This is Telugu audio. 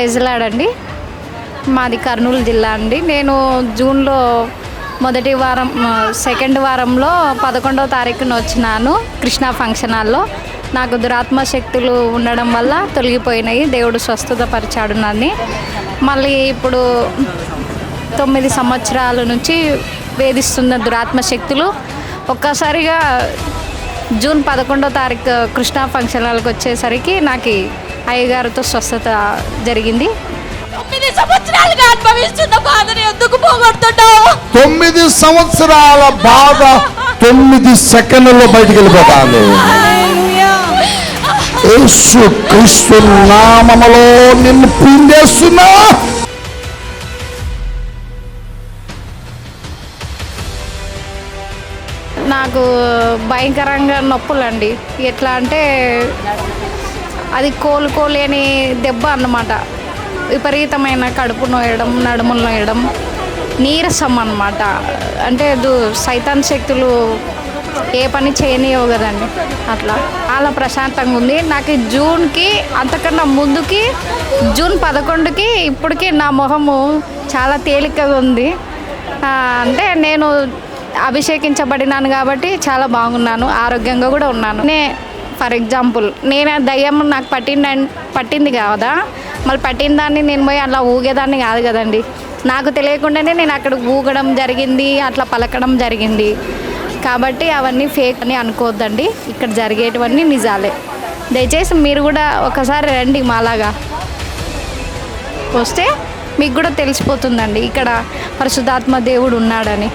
ప్రెజలాడండి మాది కర్నూలు జిల్లా అండి. నేను జూన్లో మొదటి వారం సెకండ్ వారంలో పదకొండవ తారీఖున వచ్చినాను కృష్ణా ఫంక్షన్ హాల్లో. నాకు దురాత్మ శక్తులు ఉండడం వల్ల తొలగిపోయినాయి. దేవుడు స్వస్థత పరిచాడు నన్ను. మళ్ళీ ఇప్పుడు తొమ్మిది సంవత్సరాల నుంచి వేధిస్తున్న దురాత్మ శక్తులు ఒక్కసారిగా జూన్ పదకొండో తారీఖు కృష్ణా ఫంక్షన్ హాల్కి వచ్చేసరికి నాకు అయ్యగారితో స్వస్థత జరిగింది. తొమ్మిది సంవత్సరాలుగా అనుభవిస్తున్న బాధని ఎందుకు తొమ్మిది సంవత్సరాల బాధ తొమ్మిది సెకండ్లలో బయటికి వెళ్ళిపోతాను యేసు క్రీస్తు నామములో నిన్ను పిండేస్తున్నా నాకు భయంకరంగా నొప్పులండి. ఎట్లా అంటే అది కోలుకోలేని దెబ్బ అన్నమాట. విపరీతమైన కడుపు నోయడం నడుములు నోయడం నీరసం అన్నమాట. అంటే సైతాన్ శక్తులు ఏ పని చేయనియవు కదండి. అట్లా. చాలా ప్రశాంతంగా ఉంది. నాకు జూన్కి అంతకన్నా ముందుకి జూన్ పదకొండుకి ఇప్పటికి నా మొహము చాలా తేలికగా ఉంది. అంటే నేను అభిషేకించబడినాను కాబట్టి చాలా బాగున్నాను. ఆరోగ్యంగా కూడా ఉన్నాను. నే ఫర్ ఎగ్జాంపుల్ నేను దయ్యం నాకు పట్టింది పట్టింది కాదా? మళ్ళీ పట్టిన దాన్ని నేను పోయి అలా ఊగేదాన్ని కాదు కదండి. నాకు తెలియకుండానే నేను అక్కడ ఊగడం జరిగింది అట్లా పలకడం జరిగింది. కాబట్టి అవన్నీ ఫేక్ అని అనుకోవద్దండి. ఇక్కడ జరిగేటివన్నీ నిజాలే. దయచేసి మీరు కూడా ఒకసారి రండి మాలాగా. వస్తే మీకు కూడా తెలిసిపోతుందండి ఇక్కడ పరిశుద్ధాత్మ దేవుడు ఉన్నాడని.